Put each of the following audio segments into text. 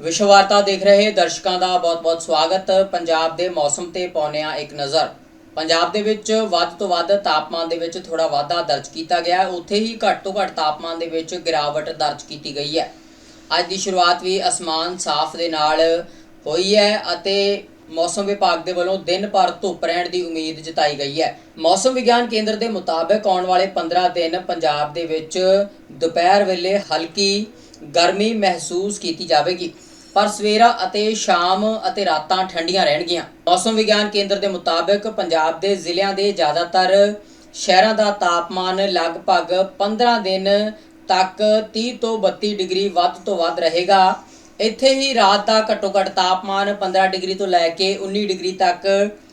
ਵਿਸ਼ਵ ਵਾਰਤਾ ਦੇਖ ਰਹੇ ਦਰਸ਼ਕਾਂ ਦਾ ਬਹੁਤ-ਬਹੁਤ ਸਵਾਗਤ। ਪੰਜਾਬ ਦੇ ਮੌਸਮ ਤੇ ਪਾਉਂਦੇ ਇੱਕ ਨਜ਼ਰ। ਪੰਜਾਬ ਦੇ ਵਿੱਚ ਵੱਧ ਤੋਂ ਵੱਧ ਤਾਪਮਾਨ ਦੇ ਵਿੱਚ ਥੋੜਾ ਵਾਧਾ ਦਰਜ ਕੀਤਾ ਗਿਆ ਹੈ। ਉੱਥੇ ਹੀ ਘੱਟ ਤੋਂ ਘੱਟ ਤਾਪਮਾਨ ਦੇ ਵਿੱਚ ਗਿਰਾਵਟ ਦਰਜ ਕੀਤੀ ਗਈ ਹੈ। ਅੱਜ ਦੀ ਸ਼ੁਰੂਆਤ ਵੀ ਅਸਮਾਨ ਸਾਫ਼ ਦੇ ਨਾਲ ਹੋਈ ਹੈ ਅਤੇ ਮੌਸਮ ਵਿਭਾਗ ਦੇ ਵੱਲੋਂ ਦਿਨ ਭਰ ਧੁੱਪ ਰਹਿਣ ਦੀ ਉਮੀਦ ਜਤਾਈ ਗਈ ਹੈ। ਮੌਸਮ ਵਿਗਿਆਨ ਕੇਂਦਰ ਦੇ ਮੁਤਾਬਕ ਆਉਣ ਵਾਲੇ 15 ਦਿਨ ਪੰਜਾਬ ਦੇ ਵਿੱਚ ਦੁਪਹਿਰ ਵੇਲੇ ਹਲਕੀ ਗਰਮੀ ਮਹਿਸੂਸ ਕੀਤੀ ਜਾਵੇਗੀ। ਪਰ ਸਵੇਰਾ ਅਤੇ ਸ਼ਾਮ ਅਤੇ ਰਾਤਾਂ ਠੰਡੀਆਂ ਰਹਿਣਗੀਆਂ। ਮੌਸਮ ਵਿਗਿਆਨ ਕੇਂਦਰ ਦੇ ਮੁਤਾਬਕ ਪੰਜਾਬ ਦੇ ਜ਼ਿਲ੍ਹਿਆਂ ਦੇ ਜ਼ਿਆਦਾਤਰ ਸ਼ਹਿਰਾਂ ਦਾ ਤਾਪਮਾਨ ਲਗਭਗ 15 ਦਿਨ ਤੱਕ 30 ਤੋਂ 32 ਡਿਗਰੀ ਵੱਧ ਤੋਂ ਵੱਧ ਰਹੇਗਾ। ਇੱਥੇ ਹੀ ਰਾਤ ਦਾ ਘੱਟੋ ਘੱਟ ਤਾਪਮਾਨ 15 ਡਿਗਰੀ ਤੋਂ ਲੈ ਕੇ 19 ਡਿਗਰੀ ਤੱਕ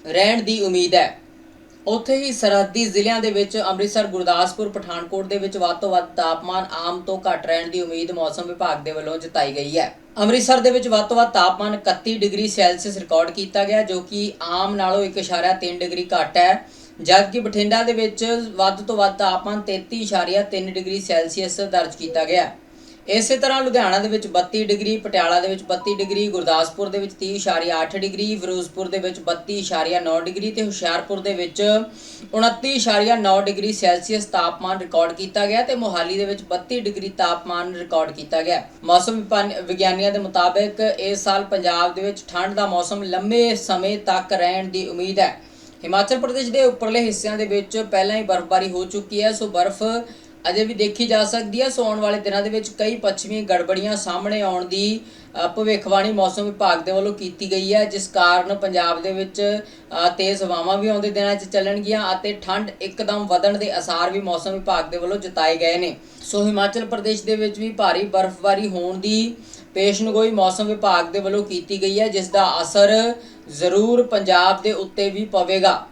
ਰਹਿਣ ਦੀ ਉਮੀਦ ਹੈ। ਉੱਥੇ ਹੀ ਸਰਹੱਦੀ ਜ਼ਿਲ੍ਹਿਆਂ ਦੇ ਵਿੱਚ ਅੰਮ੍ਰਿਤਸਰ, ਗੁਰਦਾਸਪੁਰ, ਪਠਾਨਕੋਟ ਦੇ ਵਿੱਚ ਵੱਧ ਤੋਂ ਵੱਧ ਤਾਪਮਾਨ ਆਮ ਤੋਂ ਘੱਟ ਰਹਿਣ ਦੀ ਉਮੀਦ ਮੌਸਮ ਵਿਭਾਗ ਦੇ ਵੱਲੋਂ ਜਤਾਈ ਗਈ ਹੈ। ਅੰਮ੍ਰਿਤਸਰ ਦੇ ਵਿੱਚ ਵੱਧ ਤੋਂ ਵੱਧ ਤਾਪਮਾਨ 31 ਡਿਗਰੀ ਸੈਲਸੀਅਸ ਰਿਕਾਰਡ ਕੀਤਾ ਗਿਆ, ਜੋ ਕਿ ਆਮ ਨਾਲੋਂ 1.3 ਡਿਗਰੀ ਘੱਟ ਹੈ। ਜਦਕਿ ਬਠਿੰਡਾ ਦੇ ਵਿੱਚ ਵੱਧ ਤੋਂ ਵੱਧ ਤਾਪਮਾਨ 33.3 ਡਿਗਰੀ ਸੈਲਸੀਅਸ ਦਰਜ ਕੀਤਾ ਗਿਆ। ਇਸੇ ਤਰ੍ਹਾਂ ਲੁਧਿਆਣਾ ਦੇ ਵਿੱਚ 32 ਡਿਗਰੀ, ਪਟਿਆਲਾ ਦੇ ਵਿੱਚ 32 ਡਿਗਰੀ, ਗੁਰਦਾਸਪੁਰ ਦੇ ਵਿੱਚ 30.8 ਡਿਗਰੀ, ਫਿਰੋਜ਼ਪੁਰ ਦੇ ਵਿੱਚ 32.9 ਡਿਗਰੀ ਤੇ ਹੁਸ਼ਿਆਰਪੁਰ ਦੇ ਵਿੱਚ 29.9 ਡਿਗਰੀ ਸੈਲਸੀਅਸ ਤਾਪਮਾਨ ਰਿਕਾਰਡ ਕੀਤਾ ਗਿਆ ਤੇ ਮੋਹਾਲੀ ਦੇ ਵਿੱਚ 32 ਡਿਗਰੀ ਤਾਪਮਾਨ ਰਿਕਾਰਡ ਕੀਤਾ ਗਿਆ। ਮੌਸਮ ਵਿਭਾਨ- ਵਿਗਿਆਨੀਆਂ ਦੇ ਮੁਤਾਬਕ ਇਸ ਸਾਲ ਪੰਜਾਬ ਦੇ ਵਿੱਚ ਠੰਡ ਦਾ ਮੌਸਮ ਲੰਮੇ ਸਮੇਂ ਤੱਕ ਰਹਿਣ ਦੀ ਉਮੀਦ ਹੈ। ਹਿਮਾਚਲ ਪ੍ਰਦੇਸ਼ ਦੇ ਉੱਪਰਲੇ ਹਿੱਸਿਆਂ ਦੇ ਵਿੱਚ ਪਹਿਲਾਂ ਹੀ ਬਰਫ਼ਬਾਰੀ ਹੋ ਚੁੱਕੀ ਹੈ, ਸੋ ਬਰਫ਼ ਅਜੇ ਵੀ ਦੇਖੀ ਜਾ ਸਕਦੀ ਹੈ ਸੋ ਆਉਣ ਵਾਲੇ ਦਿਨਾਂ ਦੇ ਵਿੱਚ ਕਈ ਪੱਛਮੀ ਗੜਬੜੀਆਂ ਸਾਹਮਣੇ ਆਉਣ ਦੀ ਭਵਿੱਖਬਾਣੀ ਮੌਸਮ ਵਿਭਾਗ ਦੇ ਵੱਲੋਂ ਕੀਤੀ ਗਈ ਹੈ, ਜਿਸ ਕਾਰਨ ਪੰਜਾਬ ਦੇ ਵਿੱਚ ਤੇਜ਼ ਹਵਾਵਾਂ ਵੀ ਆਉਂਦੇ ਦਿਨਾਂ 'ਚ ਚੱਲਣਗੀਆਂ ਅਤੇ ਠੰਡ ਇੱਕਦਮ ਵਧਣ ਦੇ ਅਸਾਰ ਵੀ ਮੌਸਮ ਵਿਭਾਗ ਦੇ ਵੱਲੋਂ ਜਤਾਏ ਗਏ ਨੇ। ਸੋ ਹਿਮਾਚਲ ਪ੍ਰਦੇਸ਼ ਦੇ ਵਿੱਚ ਵੀ ਭਾਰੀ ਬਰਫ਼ਬਾਰੀ ਹੋਣ ਦੀ ਪੇਸ਼ਨਗੋਈ ਮੌਸਮ ਵਿਭਾਗ ਦੇ ਵੱਲੋਂ ਕੀਤੀ ਗਈ ਹੈ, ਜਿਸ ਦਾ ਅਸਰ ਜ਼ਰੂਰ ਪੰਜਾਬ ਦੇ ਉੱਤੇ ਵੀ ਪਵੇਗਾ।